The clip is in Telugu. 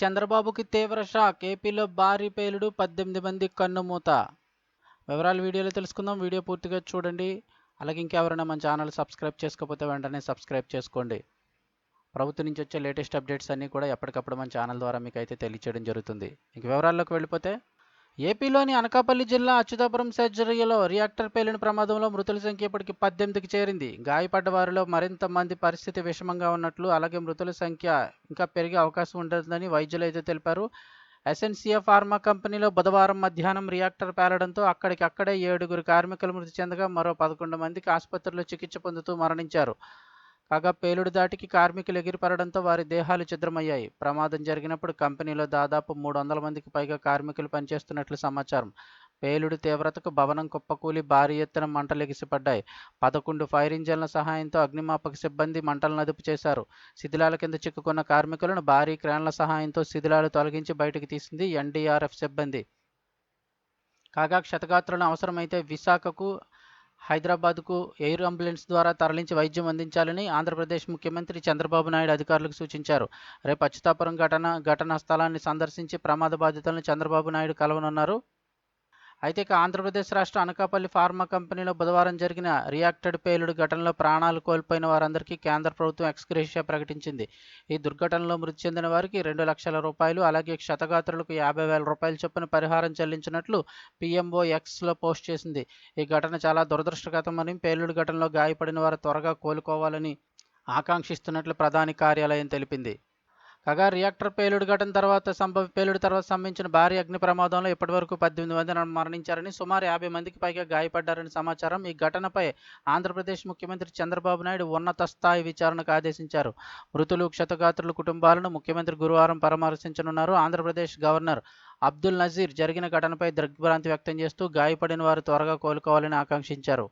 చంద్రబాబుకి తీవ్ర షాక్. ఏపీలో భారీ పేలుడు పద్దెనిమిది మంది కన్నుమూత. వివరాలు వీడియోలో తెలుసుకుందాం. వీడియో పూర్తిగా చూడండి. అలాగే ఇంకెవరైనా మన ఛానల్ సబ్స్క్రైబ్ చేసుకోకపోతే వెంటనే సబ్స్క్రైబ్ చేసుకోండి. ప్రభుత్వం నుంచి వచ్చే లేటెస్ట్ అప్డేట్స్ అన్నీ కూడా ఎప్పటికప్పుడు మన ఛానల్ ద్వారా మీకు అయితే తెలియచేయడం జరుగుతుంది. ఇంక వివరాల్లోకి వెళ్ళిపోతే ఏపీలోని అనకాపల్లి జిల్లా అచ్యుతాపురం సర్జరీలో రియాక్టర్ పేలిన ప్రమాదంలో మృతుల సంఖ్య ఇప్పటికి పద్దెనిమిదికి చేరింది. గాయపడ్డ వారిలో మరింత మంది పరిస్థితి విషమంగా ఉన్నట్లు అలాగే మృతుల సంఖ్య ఇంకా పెరిగే అవకాశం ఉంటుందని వైద్యులు అయితే తెలిపారు. ఎస్ఎన్సియా ఫార్మా కంపెనీలో బుధవారం మధ్యాహ్నం రియాక్టర్ పేలడంతో అక్కడికక్కడే ఏడుగురు కార్మికులు మృతి చెందగా మరో పదకొండు మందికి ఆసుపత్రిలో చికిత్స పొందుతూ మరణించారు. కాగా పేలుడు దాటికి కార్మికులు ఎగిరిపడడంతో వారి దేహాలు చిద్రమయ్యాయి ప్రమాదం జరిగినప్పుడు కంపెనీలో దాదాపు మూడు వందల మందికి పైగా కార్మికులు పనిచేస్తున్నట్లు సమాచారం. పేలుడు తీవ్రతకు భవనం కుప్పకూలి భారీ ఎత్తున మంటలెగిసిపడ్డాయి పదకొండు ఫైర్ ఇంజన్ల సహాయంతో అగ్నిమాపక సిబ్బంది మంటలను అదుపు చేశారు. శిథిలాల కింద చిక్కుకున్న కార్మికులను భారీ క్రేన్ల సహాయంతో శిథిలాలు తొలగించి బయటకు తీసింది ఎన్డీఆర్ఎఫ్ సిబ్బంది. కాగా క్షతగాత్రులను అవసరమైతే విశాఖకు హైదరాబాద్కు ఎయిర్ అంబులెన్స్ ద్వారా తరలించి వైద్యం అందించాలని ఆంధ్రప్రదేశ్ ముఖ్యమంత్రి చంద్రబాబు నాయుడు అధికారులకు సూచించారు. రేపు అచ్యుతాపురం ఘటన ఘటనా స్థలాన్ని సందర్శించి ప్రమాద బాధితులను చంద్రబాబు నాయుడు కలవనున్నారు. అయితే ఇక ఆంధ్రప్రదేశ్ రాష్ట్ర అనకాపల్లి ఫార్మా కంపెనీలో బుధవారం జరిగిన రియాక్టెడ్ పేలుడు ఘటనలో ప్రాణాలు కోల్పోయిన వారందరికీ కేంద్ర ప్రభుత్వం ఎక్స్గ్రేషియా ప్రకటించింది. ఈ దుర్ఘటనలో మృతి చెందిన వారికి రెండు లక్షల రూపాయలు అలాగే క్షతగాత్రులకు యాభై వేల రూపాయల చొప్పున పరిహారం చెల్లించినట్లు పిఎంఓ ఎక్స్లో పోస్ట్ చేసింది. ఈ ఘటన చాలా దురదృష్టగతమని పేలుడు ఘటనలో గాయపడిన వారు త్వరగా కోలుకోవాలని ఆకాంక్షిస్తున్నట్లు ప్రధాని కార్యాలయం తెలిపింది. కాగా రియాక్టర్ పేలుడు ఘటన తర్వాత సంభవ పేలుడు తర్వాత సంభవించిన భారీ అగ్ని ప్రమాదంలో ఇప్పటివరకు పద్దెనిమిది మంది మరణించారని సుమారు యాభై మందికి పైగా గాయపడ్డారని సమాచారం. ఈ ఘటనపై ఆంధ్రప్రదేశ్ ముఖ్యమంత్రి చంద్రబాబు నాయుడు ఉన్నత స్థాయి విచారణకు ఆదేశించారు. మృతులు క్షతగాత్రుల కుటుంబాలను ముఖ్యమంత్రి గురువారం పరామర్శించనున్నారు. ఆంధ్రప్రదేశ్ గవర్నర్ అబ్దుల్ నజీర్ జరిగిన ఘటనపై దిగ్భ్రాంతి వ్యక్తం చేస్తూ గాయపడిన వారు త్వరగా కోలుకోవాలని ఆకాంక్షించారు.